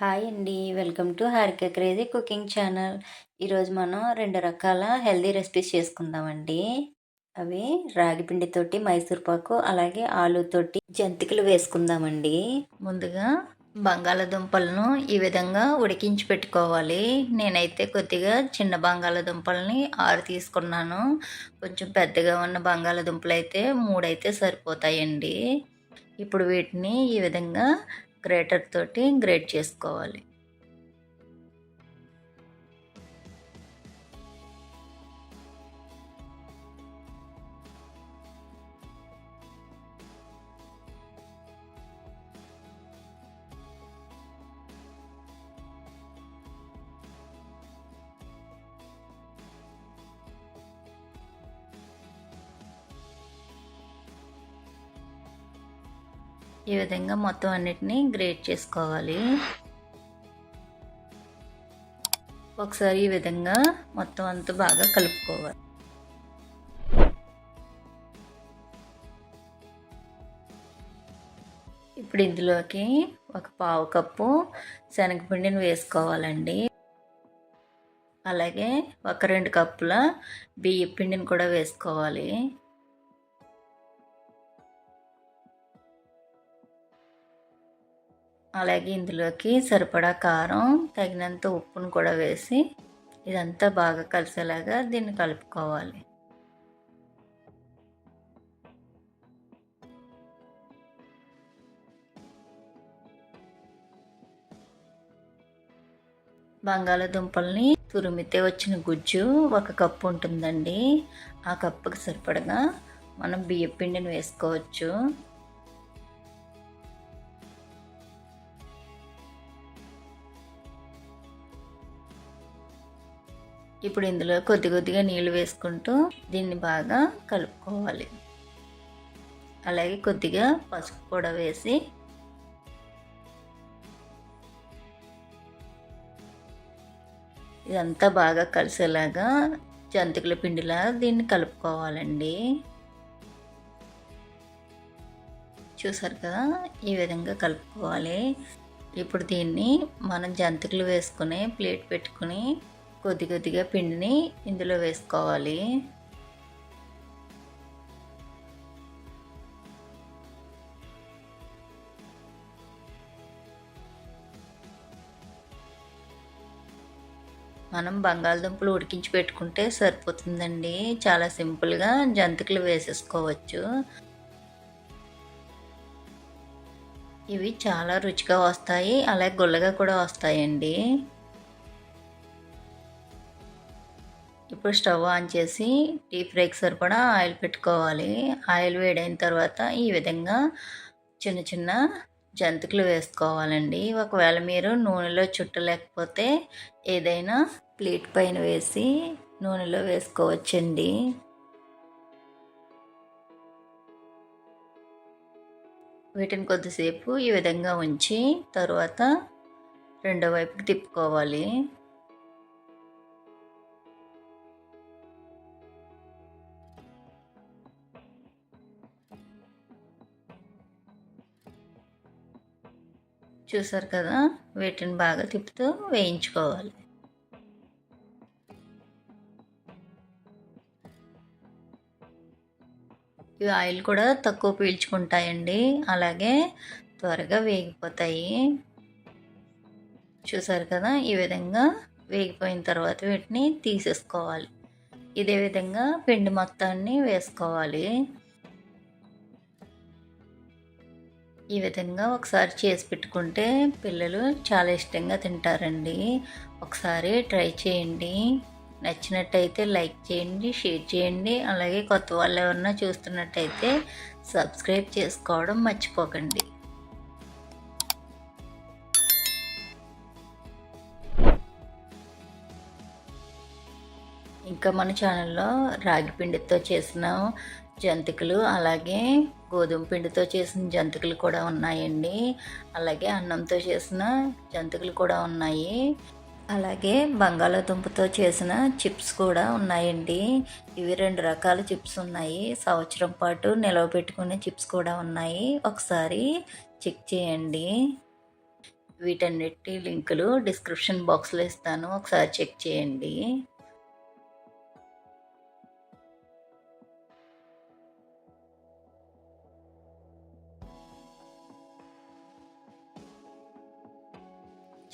Hi అండి. Welcome to Harika crazy cooking channel. ఈరోజు మనం రెండు రకాల హెల్దీ రెసిపీస్ చేసుకుందామండి. అవి రాగిపిండితోటి మైసూర్పాకు అలాగే ఆలుతోటి జంతికలు వేసుకుందామండి. ముందుగా బంగాళదుంపలను ఈ విధంగా ఉడికించి పెట్టుకోవాలి. నేనైతే కొద్దిగా చిన్న బంగాళదుంపల్ని ఆరు తీసుకున్నాను. కొంచెం పెద్దగా ఉన్న బంగాళదుంపలు అయితే మూడైతే సరిపోతాయండి. ఇప్పుడు వీటిని ఈ విధంగా గ్రేటర్ తోటి గ్రేట్ చేసుకోవాలి. ఈ విధంగా మొత్తం అన్నిటినీ గ్రేట్ చేసుకోవాలి. ఒకసారి ఈ విధంగా మొత్తం అంతా బాగా కలుపుకోవాలి. ఇప్పుడు ఇందులోకి ఒక పావు కప్పు శనగపిండిని వేసుకోవాలండి. అలాగే ఒక రెండు కప్పుల బియ్య పిండిని కూడా వేసుకోవాలి. అలాగే ఇందులోకి సరిపడా కారం తగినంత ఉప్పును కూడా వేసి ఇదంతా బాగా కలిసేలాగా దీన్ని కలుపుకోవాలి. బంగాళాదుంపల్ని తురిమితే వచ్చిన గుజ్జు ఒక కప్పు ఉంటుందండి. ఆ కప్పుకి సరిపడగా మనం బియ్యపిండిని వేసుకోవచ్చు. ఇప్పుడు ఇందులో కొద్ది కొద్దిగా నీళ్ళు వేసుకుంటూ దీన్ని బాగా కలుపుకోవాలి. అలాగే కొద్దిగా పసుపు కూడా వేసి ఇదంతా బాగా కలిసేలాగా జంతికల పిండిలా దీన్ని కలుపుకోవాలండి. చూసారు కదా ఈ విధంగా కలుపుకోవాలి. ఇప్పుడు దీన్ని మనం జంతికలు వేసుకుని ప్లేట్ పెట్టుకుని కొద్ది కొద్దిగా పిండిని ఇందులో వేసుకోవాలి. మనం బంగాళదుంపలు ఉడికించి పెట్టుకుంటే సరిపోతుందండి. చాలా సింపుల్గా జంతికలు వేసేసుకోవచ్చు. ఇవి చాలా రుచిగా వస్తాయి. అలాగే గుల్లగా కూడా వస్తాయండి. ఇప్పుడు స్టవ్ ఆన్ చేసి డీప్ ఫ్రైకి సరిపడా ఆయిల్ పెట్టుకోవాలి. ఆయిల్ వేడైన తర్వాత ఈ విధంగా చిన్న చిన్న జంతికలు వేసుకోవాలండి. ఒకవేళ మీరు నూనెలో చుట్టలేకపోతే ఏదైనా ప్లేట్ పైన వేసి నూనెలో వేసుకోవచ్చండి. వీటిని కొద్దిసేపు ఈ విధంగా ఉంచి తర్వాత రెండో వైపుకి తిప్పుకోవాలి. చూసారు కదా? వీటిని బాగా తిప్పుతూ వేయించుకోవాలి. ఇవి ఆయిల్ కూడా తక్కువ పీల్చుకుంటాయండి. అలాగే త్వరగా వేగిపోతాయి. చూసారు కదా? ఈ విధంగా వేగిపోయిన తర్వాత వీటిని తీసేసుకోవాలి. ఇదే విధంగా పిండి మొత్తాన్ని వేసుకోవాలి. ఈ విధంగా ఒకసారి చేసి పెట్టుకుంటే పిల్లలు చాలా ఇష్టంగా తింటారండి. ఒకసారి ట్రై చేయండి. నచ్చినట్టయితే లైక్ చేయండి షేర్ చేయండి. అలాగే కొత్త వాళ్ళు ఎవరన్నా చూస్తున్నట్టయితే సబ్స్క్రైబ్ చేసుకోవడం మర్చిపోకండి. ఇంకా మన ఛానల్లో రాగి పిండితో చేసిన. జంతికలు అలాగే గోధుమ పిండితో చేసిన జంతికలు కూడా ఉన్నాయండి. అలాగే అన్నంతో చేసిన జంతికలు కూడా ఉన్నాయి. అలాగే బంగాళాదుంపతో చేసిన చిప్స్ కూడా ఉన్నాయండి. ఇవి రెండు రకాల చిప్స్ ఉన్నాయి. సంవత్సరం పాటు నిలవ పెట్టుకునే చిప్స్ కూడా ఉన్నాయి. ఒకసారి చెక్ చేయండి. వీటన్నిటి లింకులు డిస్క్రిప్షన్ బాక్స్లో ఇస్తాను. ఒకసారి చెక్ చేయండి.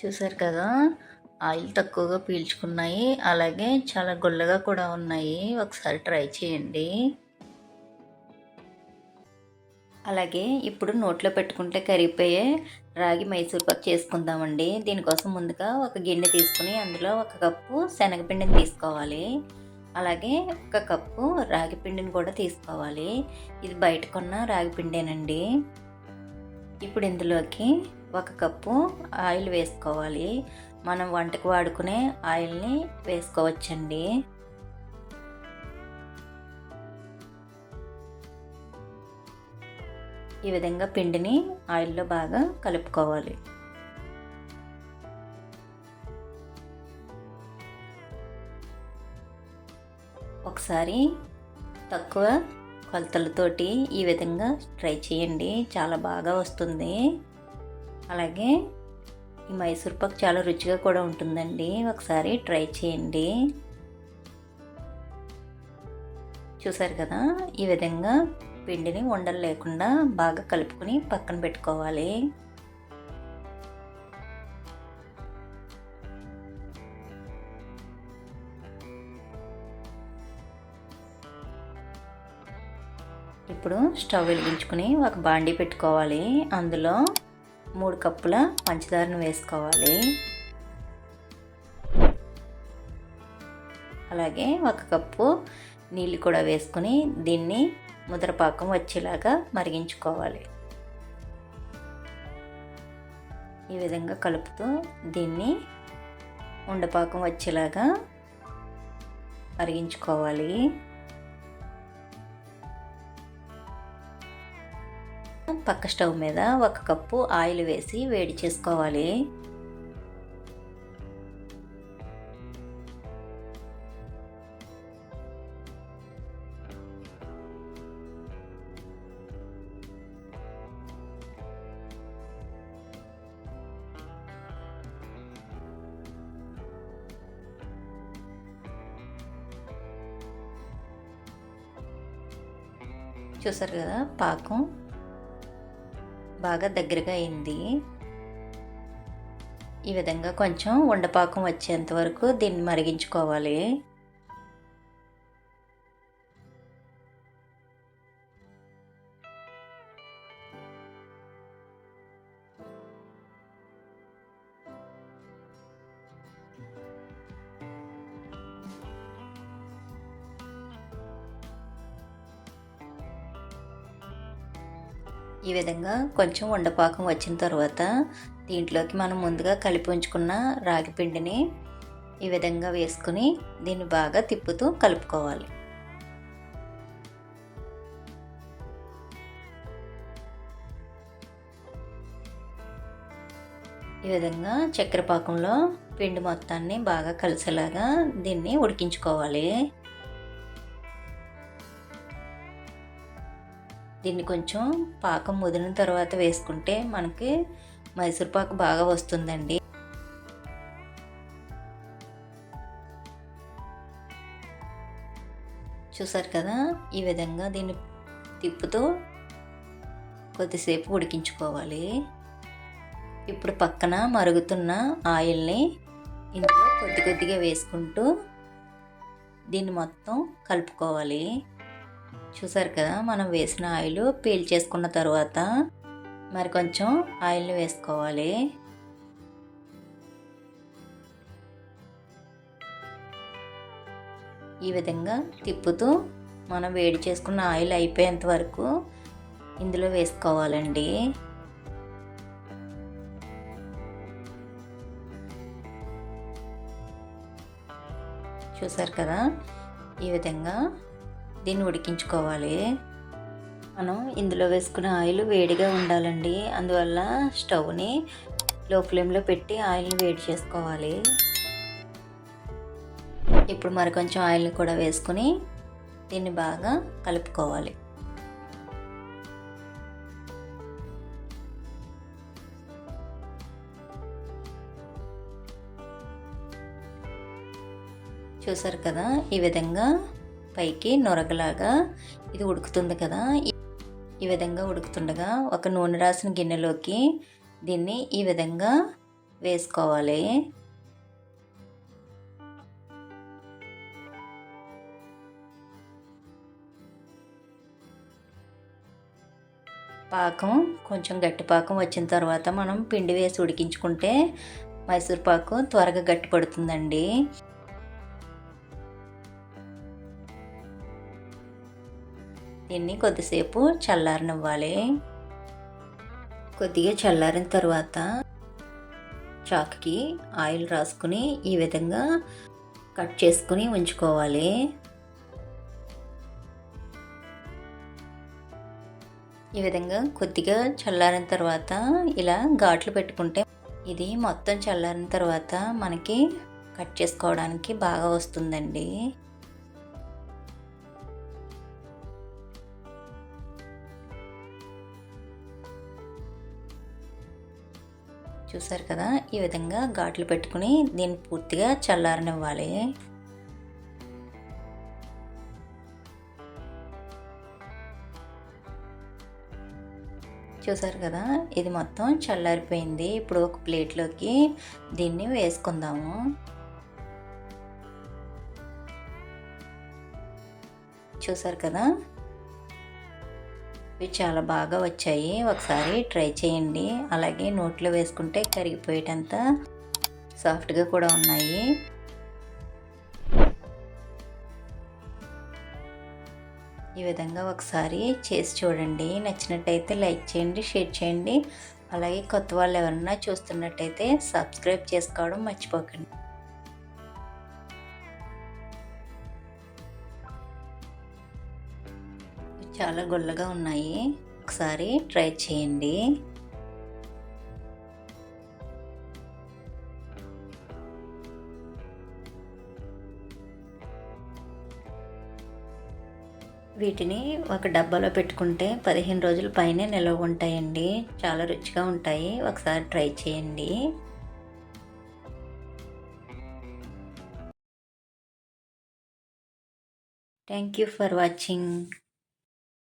చూసారు కదా? ఆయిల్ తక్కువగా పీల్చుకున్నాయి. అలాగే చాలా గుల్లగా కూడా ఉన్నాయి. ఒకసారి ట్రై చేయండి. అలాగే ఇప్పుడు నోట్లో పెట్టుకుంటే కరిగిపోయే రాగి మైసూర్పాక్ చేసుకుందామండి. దీనికోసం ముందుగా ఒక గిన్నె తీసుకుని అందులో ఒక కప్పు శనగపిండిని తీసుకోవాలి. అలాగే ఒక కప్పు రాగి పిండిని కూడా తీసుకోవాలి. ఇది బయట కొన్న రాగి పిండేనండి. ఇప్పుడు ఇందులోకి ఒక కప్పు ఆయిల్ వేసుకోవాలి. మనం వంటకు వాడుకునే ఆయిల్ని వేసుకోవచ్చండి. ఈ విధంగా పిండిని ఆయిల్లో బాగా కలుపుకోవాలి. ఒకసారి తక్కువ కొలతలతోటి ఈ విధంగా ట్రై చేయండి. చాలా బాగా వస్తుంది. అలాగే ఈ మైసూర్ పాక్ చాలా రుచిగా కూడా ఉంటుందండి. ఒకసారి ట్రై చేయండి. చూసారు కదా? ఈ విధంగా పిండిని ఉండలు లేకుండా బాగా కలుపుకొని పక్కన పెట్టుకోవాలి. ఇప్పుడు స్టవ్ వెలిగించుకుని ఒక బాండీ పెట్టుకోవాలి. అందులో మూడు కప్పుల పంచదారను వేసుకోవాలి. అలాగే ఒక కప్పు నీళ్ళు కూడా వేసుకుని దీన్ని ముద్రపాకం వచ్చేలాగా మరిగించుకోవాలి. ఈ విధంగా కలుపుతూ దీన్ని ఉండపాకం వచ్చేలాగా మరిగించుకోవాలి. పక్క స్టవ్ మీద ఒక కప్పు ఆయిల్ వేసి వేడి చేసుకోవాలి. చూసారు కదా పాకం బాగా దగ్గరగా అయింది. ఈ విధంగా కొంచెం ఉండపాకం వచ్చేంత వరకు దీన్ని మరిగించుకోవాలి. ఈ విధంగా కొంచెం ఉండపాకం వచ్చిన తర్వాత దీంట్లోకి మనం ముందుగా కలిపి ఉంచుకున్న రాగి పిండిని ఈ విధంగా వేసుకుని దీన్ని బాగా తిప్పుతూ కలుపుకోవాలి. ఈ విధంగా చక్కెర పాకంలో పిండి మొత్తాన్ని బాగా కలిసేలాగా దీన్ని ఉడికించుకోవాలి. దీన్ని కొంచెం పాకం ముదిరిన తర్వాత వేసుకుంటే మనకి మైసూర్ పాకు బాగా వస్తుందండి. చూసారు కదా? ఈ విధంగా దీన్ని తిప్పుతూ కొద్దిసేపు ఉడికించుకోవాలి. ఇప్పుడు పక్కన మరుగుతున్న ఆయిల్ని ఇందులో కొద్ది కొద్దిగా వేసుకుంటూ దీన్ని మొత్తం కలుపుకోవాలి. చూసారు కదా మనం వేసిన ఆయిల్ పీల్చేసుకున్న తర్వాత మరి కొంచెం ఆయిల్ని వేసుకోవాలి. ఈ విధంగా తిప్పుతూ మనం వేడి చేసుకున్న ఆయిల్ అయిపోయేంత వరకు ఇందులో వేసుకోవాలండి. చూసారు కదా ఈ విధంగా దీన్ని ఉడికించుకోవాలి. మనం ఇందులో వేసుకున్న ఆయిల్ వేడిగా ఉండాలండి. అందువల్ల స్టవ్ని లో ఫ్లేమ్లో పెట్టి ఆయిల్ని వేడి చేసుకోవాలి. ఇప్పుడు మరి కొంచెం ఆయిల్ని కూడా వేసుకుని దీన్ని బాగా కలుపుకోవాలి. చూసారు కదా? ఈ విధంగా పైకి నొరగలాగా ఇది ఉడుకుతుంది కదా. ఈ- విధంగా ఉడుకుతుండగా ఒక నూనె రాసిన గిన్నెలోకి దీన్ని ఈ విధంగా వేసుకోవాలి. పాకం కొంచెం గట్టి పాకం వచ్చిన తర్వాత మనం పిండి వేసి ఉడికించుకుంటే మైసూర్ పాకు త్వరగా గట్టి పడుతుందండి. దీన్ని కొద్దిసేపు చల్లారనివ్వాలి. కొద్దిగా చల్లారిన తర్వాత చాక్కి ఆయిల్ రాసుకుని ఈ విధంగా కట్ చేసుకుని ఉంచుకోవాలి. ఈ విధంగా కొద్దిగా చల్లారిన తర్వాత ఇలా ఘాట్లు పెట్టుకుంటే ఇది మొత్తం చల్లారిన తర్వాత మనకి కట్ చేసుకోవడానికి బాగా వస్తుందండి. చూసారు కదా ఈ విధంగా ఘాట్లు పెట్టుకుని దీన్ని పూర్తిగా చల్లారనివ్వాలి. చూసారు కదా ఇది మొత్తం చల్లారిపోయింది. ఇప్పుడు ఒక ప్లేట్లోకి దీన్ని వేసుకుందాము. చూసారు కదా ఇవి చాలా బాగా వచ్చాయి. ఒకసారి ట్రై చేయండి. అలాగే నోట్లో వేసుకుంటే కరిగిపోయేటంత సాఫ్ట్గా కూడా ఉన్నాయి. ఈ విధంగా ఒకసారి చేసి చూడండి. నచ్చినట్టయితే లైక్ చేయండి షేర్ చేయండి. అలాగే కొత్త వాళ్ళు ఎవరన్నా చూస్తున్నట్టయితే సబ్స్క్రైబ్ చేసుకోవడం మర్చిపోకండి. చాలా గుల్లగా ఉన్నాయి. ఒకసారి ట్రై చేయండి. వీటిని ఒక డబ్బాలో పెట్టుకుంటే పదిహేను రోజుల పైనే నిల్వ ఉంటాయండి. చాలా రుచిగా ఉంటాయి. ఒకసారి ట్రై చేయండి. Thank you for watching